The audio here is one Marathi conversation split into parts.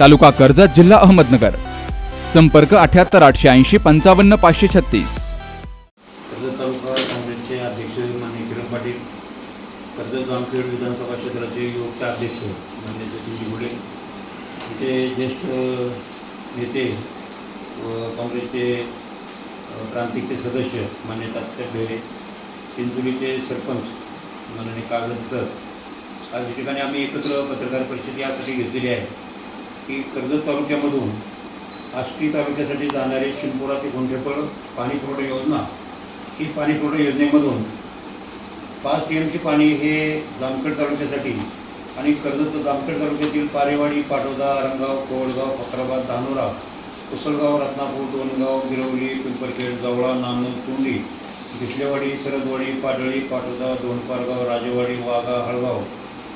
तालुका कर्जत जिल्हा अहमदनगर. संपर्क अठ्याहत्तर आठशे ऐंशी पंचावन्न पाचशे छत्तीस. कर्जत तालुका काँग्रेसचे अध्यक्ष माननीय किरण पाटील कर्जत जामखेड विधानसभा क्षेत्राचे युवकचे अध्यक्ष माननीय सचिन घुडे इथे ज्येष्ठ नेते व काँग्रेसचे प्रांतिकचे सदस्य मान्य तात्यासाहेब ढेरे चिंचोलीचे सरपंच माननीय कागद सर. आज ठिकाणी आम्ही एकत्र पत्रकार परिषद यासाठी घेतलेली आहे. की कर्जत तालुक्यामधून आष्टी तालुक्यासाठी जाणारे शिंपुरा ते गोंठेपळ पाणीपुरवठा योजना ही पाणीपुरवठा योजनेमधून पाच टी एमचे पाणी हे जामखेड तालुक्यासाठी आणि कर्जत जामखेड तालुक्यातील पारेवाडी पाटोदा रंगाव कोवळगाव फकराबाद धानोरा कुसळगाव रत्नापूर दोनगाव गिरवली पिंपरखेड जवळा नांदूर तोंडी घिसलेवाडी सरदवाडी पाडळी पाटोदा दोनपारगाव राजेवाडी वाघा हळगाव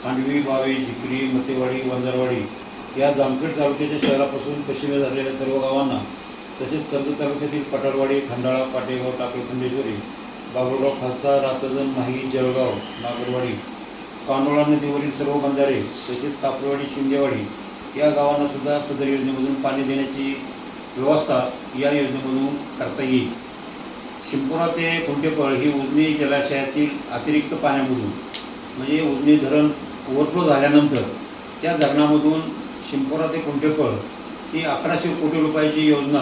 खांडवी बावे झिकरी मतेवाडी वंजारवाडी या जामखेड तालुक्याच्या शहरापासून पश्चिमे झालेल्या सर्व गावांना तसेच कर्जत तालुक्यातील पठारवाडी खंडाळा पाटेगाव टाकळी खंडेश्वरी बाबुळगाव खालसा रातजण माही जळगाव नागरवाडी कांडोळा नदीवरील सर्व बंधारे तसेच कापरवाडी शिंदेवाडी या गावांना सुद्धा सदर योजनेमधून पाणी देण्याची व्यवस्था या योजनेमधून करता येईल. शिंपोरा ते कुंटेपळ ही उजनी जलाशयातील अतिरिक्त पाण्यामधून म्हणजे उजनी धरण ओव्हरफ्लो झाल्यानंतर त्या धरणामधून शिंपोरा ते कुंटेपळ ही अकराशे कोटी रुपयाची योजना.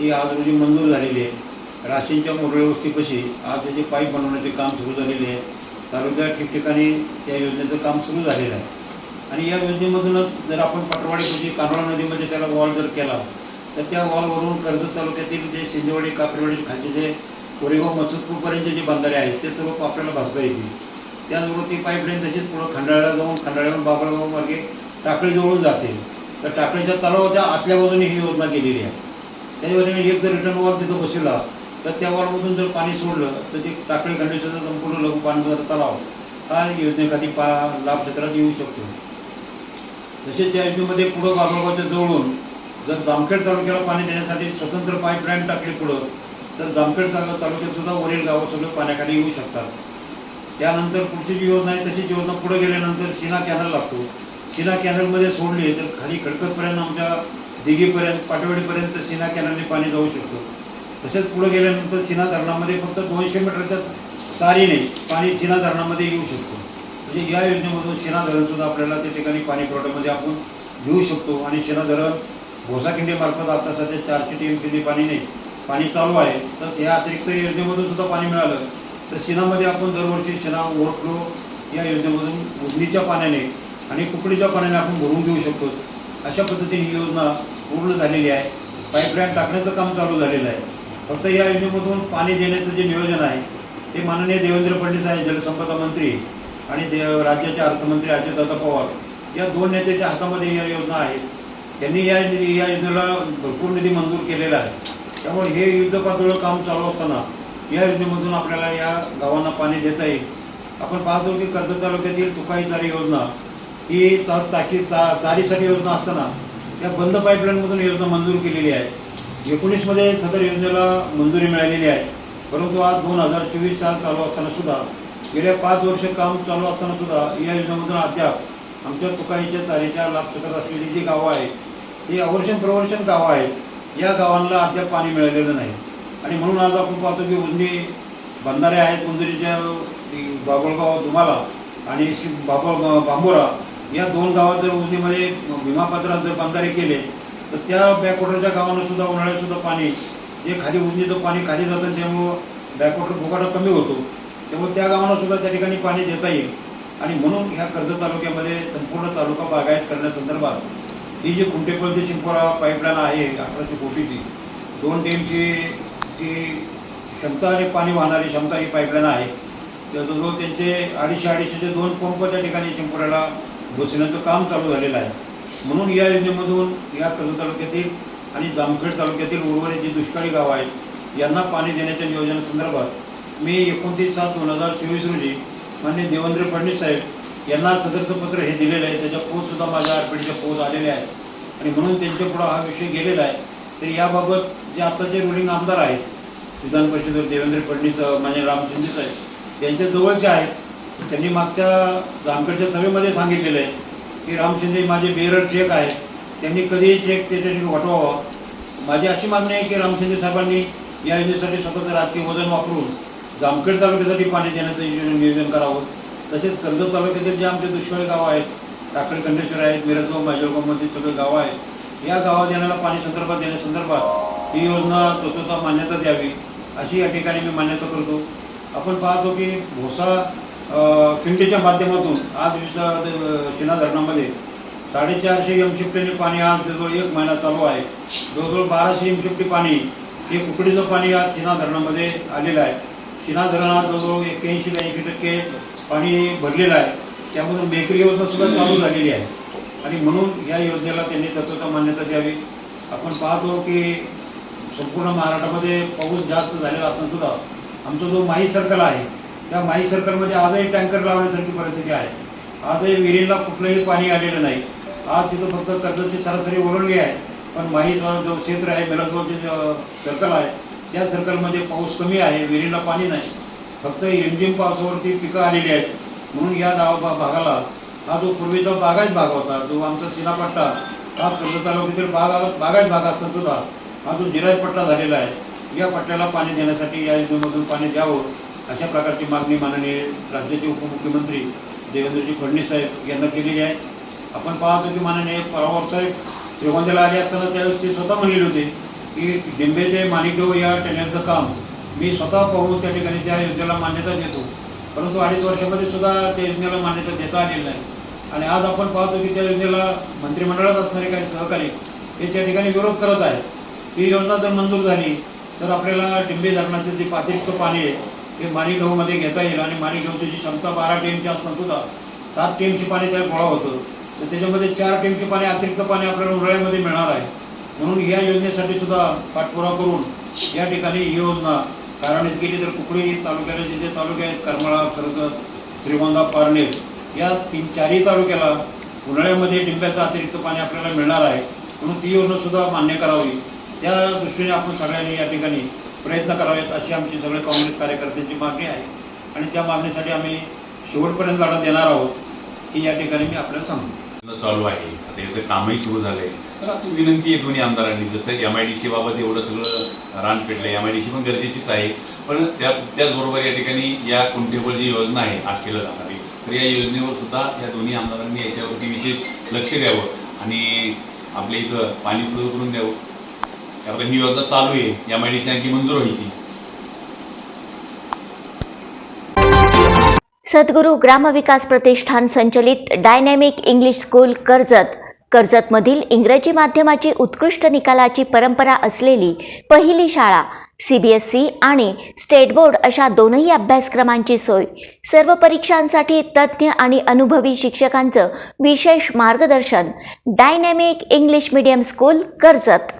ही आज रोजी मंजूर झालेली आहे. राशींच्या मोरळे वस्तीपाशी आज त्याचे पाईप बनवण्याचे काम सुरू झालेले आहे. तालुक्यात ठिकठिकाणी त्या योजनेचं काम सुरू झालेलं आहे. आणि या योजनेमधूनच जर आपण पटवाडीपाशी कानोळा नदीमध्ये त्याला वॉल जर केला तर त्या वॉलवरून कर्जत तालुक्यातील जे शिंदेवाडी कापरेवाडी खालचे जे कोरेगाव मसदपूरपर्यंतचे जे बंधारे आहेत ते सर्व आपल्याला भरता येतील. त्याचबरोबर ती पाईपलाईन तशीच पुढं खंडाळ्याला जाऊन खंडाळ्यावरून बाबळगाव मार्गे टाकळीजवळून जाते. तर टाकळीच्या तलावाच्या आतल्या बाजूने ही योजना केलेली आहे. त्याच्यामध्ये एक जर रिटर्न वॉल तिथं बसवला तर त्या वॉलमधून जर पाणी सोडलं तर ते टाकळी खंडेश्वरचा संपूर्ण लघु पाणीचा तलाव हा योजनेखाली पा लाभ क्षेत्रात येऊ शकतो. तसेच त्या योजनेमध्ये पुढं बाबळगावच्या जवळून जर जामखेड तालुक्याला पाणी देण्यासाठी स्वतंत्र पाईपलाईन टाकली पुढं तर जामखेड तालु तालुक्यात सुद्धा वरील गावं सगळे पाण्याखाली येऊ शकतात. त्यानंतर पुढची जी योजना आहे तशीच योजना पुढे गेल्यानंतर सिना कॅनल लागतो. सीना कॅनलमध्ये सोडली तर खाली खडकतपर्यंत आमच्या दिघीपर्यंत पाटवडीपर्यंत सीना कॅनलने पाणी जाऊ शकतो. तसेच पुढे गेल्यानंतर सिना धरणामध्ये फक्त दोनशे मीटरच्या तारीने पाणी सिना धरणामध्ये येऊ शकतो. म्हणजे या योजनेमधून सीना धरणसुद्धा आपल्याला त्या ठिकाणी पाणी पुरवठ्यामध्ये आपण घेऊ शकतो. आणि सीना धरण भोसाखिंडीमार्फत आता सध्या चारशे टी एम किती पाणी नाही पाणी चालू आहे. तर या अतिरिक्त योजनेमधून सुद्धा पाणी मिळालं. तर सिनामध्ये आपण दरवर्षी सिना ओव्हरफ्लो या योजनेमधून उजनीच्या पाण्याने आणि कुकडीच्या पाण्याने आपण भरून घेऊ शकतो. अशा पद्धतीने ही योजना पूर्ण झालेली आहे. पाईपलाईन टाकण्याचं काम चालू झालेलं आहे. फक्त या योजनेमधून पाणी देण्याचं जे नियोजन आहे ते माननीय देवेंद्र फडणवीस आहे जलसंपदा मंत्री आणि दे राज्याचे अर्थमंत्री अजितदादा पवार या दोन नेत्याच्या हातामध्ये या योजना आहेत त्यांनी या या योजनेला भरपूर निधी मंजूर केलेला आहे. त्यामुळे हे युद्ध पातळीवर काम चालू असताना या योजनेमधून आपल्याला या गावांना पाणी देता येईल. आपण पाहतो की कर्जत तालुक्यातील तुकाई चारी योजना ही चा टाकी चा चारीसाठी योजना असताना त्या बंद पाईपलाईनमधून योजना मंजूर केलेली आहे एकोणीसमध्ये सदर योजनेला मंजुरी मिळालेली आहे. परंतु आज दोन हजार चोवीस साल चालू असताना सुद्धा गेल्या पाच वर्ष काम चालू असताना सुद्धा या योजनेमधून अद्याप आमच्या तुकाईच्या चारीच्या लाभक्षेत्रात असलेली जी गावं आहेत ही अवर्षण प्रवर्षण गावं आहेत या गावांना अद्याप पाणी मिळालेलं नाही. आणि म्हणून आज आपण पाहतो की उंदी बंधारे आहेत उंदरीच्या बाबळगाव दुमाला आणि बाबळ बांबोरा या दोन गावात जर उजनीमध्ये विमापात्रात जर बंधारे केले तर त्या बॅकवॉटरच्या गावांना सुद्धा उन्हाळ्यात सुद्धा पाणी जे खाली उंचीचं पाणी खाली जातं त्यामुळं बॅकवॉटर फुगाटा कमी होतो. त्यामुळे त्या गावांना सुद्धा त्या ठिकाणी पाणी देता येईल. आणि म्हणून ह्या कर्जत तालुक्यामध्ये संपूर्ण तालुका बागायत करण्यासंदर्भात ही जी कुंटेपळ ते शिंपोरा पाईपलाईन आहे अकराशे कोटीची दोन टेमची जी क्षमता आणि पाणी वाहणारी क्षमता ही पाईपलाईन आहे. जवळजवळ त्यांचे अडीचशे अडीचशेचे दोन पंप त्या ठिकाणी शिंपोऱ्याला बसण्याचं काम चालू झालेलं आहे. म्हणून या योजनेमधून या कर्ज तालुक्यातील आणि जामखेड तालुक्यातील उर्वरित जी दुष्काळी गावं आहेत यांना पाणी देण्याच्या नियोजनासंदर्भात मी एकोणतीस सात दोन हजार चोवीस रोजी मान्य देवेंद्र फडणवीस साहेब यांना सदस्यपत्र हे दिलेलं आहे. त्याच्या पोचसुद्धा माझ्या आरपीडीच्या पोच आलेले आहेत. आणि म्हणून त्यांच्यापुढं हा विषय गेलेला आहे. तर याबाबत जे आताचे रुलिंग आमदार आहेत विधान परिषदेवर देवेंद्र फडणवीस अ, म्हणजे राम साहेब यांच्या जवळचे आहेत त्यांनी मागच्या जामखेडच्या सभेमध्ये सांगितलेलं आहे की राम शिंदे माझे बेरर चेक आहे. त्यांनी कधीही चेक त्याच्या ठिकाणी वाटवावा माझी अशी मागणी आहे की राम शिंदे साहेबांनी या योजनेसाठी स्वतःचं राजकीय वजन वापरून जामखेड तालुक्यासाठी पाणी देण्याचं नियोजन करावं. तसेच कर्जत तालुक्यातील जे आमचे दुष्काळी गावं आहेत टाकळी कंडेश्वर आहेत मिरजगाव माजलगावमध्ये सगळे गावं आहेत या गावात येणाऱ्या पाणी संदर्भात देण्यासंदर्भात ही योजना तत्वता मान्यता द्यावी अशी या ठिकाणी मी मान्यता करतो. आपण पाहतो की भोसा खिंडीच्या माध्यमातून आज विश्व शिना धरणामध्ये साडेचारशे एमशिफ्टीने पाणी आज जवळ एक महिना चालू आहे. जवळजवळ बाराशे एमशिफ्टी पाणी हे कुकडीचं पाणी आज शिना धरणामध्ये आलेलं आहे. शिना धरणात जवळजवळ एक्क्याऐंशी ते ऐंशी टक्के पाणी भरलेलं आहे. त्यामधून बेकरी योजना सुद्धा चालू झालेली आहे. आणि म्हणून या योजनेला त्यांनी तत्वता मान्यता द्यावी. आपण पाहतो की संपूर्ण महाराष्ट्रामध्ये पाऊस जास्त झालेला असून सुद्धा आमचा जो माही सर्कल आहे त्या माही सर्कलमध्ये आजही टँकर लावण्यासारखी परिस्थिती आहे. आजही विहिरीला कुठलंही पाणी आलेलं नाही. आज तिथं फक्त कर्जाची सरासरी ओरडली आहे. पण माही जो क्षेत्र आहे मिरजगावचे सर्कल आहे त्या सर्कलमध्ये पाऊस कमी आहे विहिरीला पाणी नाही. फक्त एमजिम पावसावरती पिकं आलेली आहेत. म्हणून या गावा भागाला हा जो पूर्वीचा बागायत भाग होता जो आमचा सिनापट्टा हा कर्ज तालुक्यातील बागा बागायत भाग असता सुद्धा हा जो जिरायत पट्टा झालेला आहे या पट्ट्याला पाणी देण्यासाठी या योजनेमधून पाणी द्यावं. अशा प्रकारची मागणी माननीय राज्याचे उपमुख्यमंत्री देवेंद्रजी फडणवीस साहेब यांना केलेली आहे. आपण पाहतो की माननीय पवार साहेब श्रीगोंद्याला आले असताना त्यावेळेस ते स्वतः म्हणलेले होते की डिंबे ते माणिकदेव या टनेलचं काम मी स्वतः पाहून त्या ठिकाणी त्या योजनेला मान्यता देतो. परंतु अडीच वर्षामध्ये सुद्धा त्या योजनेला मान्यता देता आलेली नाही. आणि आज आपण पाहतो की त्या योजनेला मंत्रिमंडळात असणारे काही सहकारी हे त्या ठिकाणी विरोध करत आहेत. ही योजना जर मंजूर झाली तर आपल्याला डिंबे धरणाचं जे पातळीचं पाणी आहे ते माणिकढोमध्ये घेता येईल आणि माणिकढोची जी क्षमता बारा टीमची असताना सुद्धा सात टीमची पाणी त्या गोळा होतं. तर त्याच्यामध्ये चार टीमची पाणी अतिरिक्त पाणी आपल्याला उन्हाळ्यामध्ये मिळणार आहे. म्हणून या योजनेसाठी सुद्धा पाठपुरावा करून या ठिकाणी ही योजना कारणीत केली. तर कुकडी तालुक्याला जे जे तालुके आहेत करमाळा कर्जत श्रीगोंदा पारनेर या तीन चारही तालुक्याला उन्हाळ्यामध्ये डिंब्याचं अतिरिक्त पाणी आपल्याला मिळणार आहे. म्हणून ती योजनासुद्धा मान्य करावी. त्या दृष्टीने आपण सगळ्यांनी या ठिकाणी प्रयत्न करावेत अशी आमची सगळे काँग्रेस कार्यकर्त्यांची मागणी आहे. आणि त्या मागणीसाठी आम्ही शेवटपर्यंत लढा देणार आहोत ही या ठिकाणी मी आपल्याला सांगतो. चालू आहे. आता याचं कामही सुरू झालंय. तर आता विनंती आहे दोन्ही आमदारांनी जसं एम आय डी सी बाबत एवढं सगळं रान पेटलं एम आय डी सी पण गरजेचीच आहे. पण त्या त्याचबरोबर या ठिकाणी या कुंटेबल जी योजना आहे आठवलं जाणारी तर या योजनेवर सुद्धा या दोन्ही आमदारांनी याच्यावरती विशेष लक्ष द्यावं आणि आपल्या इथं पाणी उपलब्ध करून द्यावं. कारण ही योजना चालू आहे. या महिन्याची आणखी मंजूर व्हायची. सद्गुरू ग्रामविकास प्रतिष्ठान संचलित डायनॅमिक इंग्लिश स्कूल कर्जत. कर्जतमधील इंग्रजी माध्यमाची उत्कृष्ट निकालाची परंपरा असलेली पहिली शाळा सी बी एस सी आणि स्टेट बोर्ड अशा दोनही अभ्यासक्रमांची सोय. सर्व परीक्षांसाठी तज्ज्ञ आणि अनुभवी शिक्षकांचं विशेष मार्गदर्शन dynamic English medium school Karjat.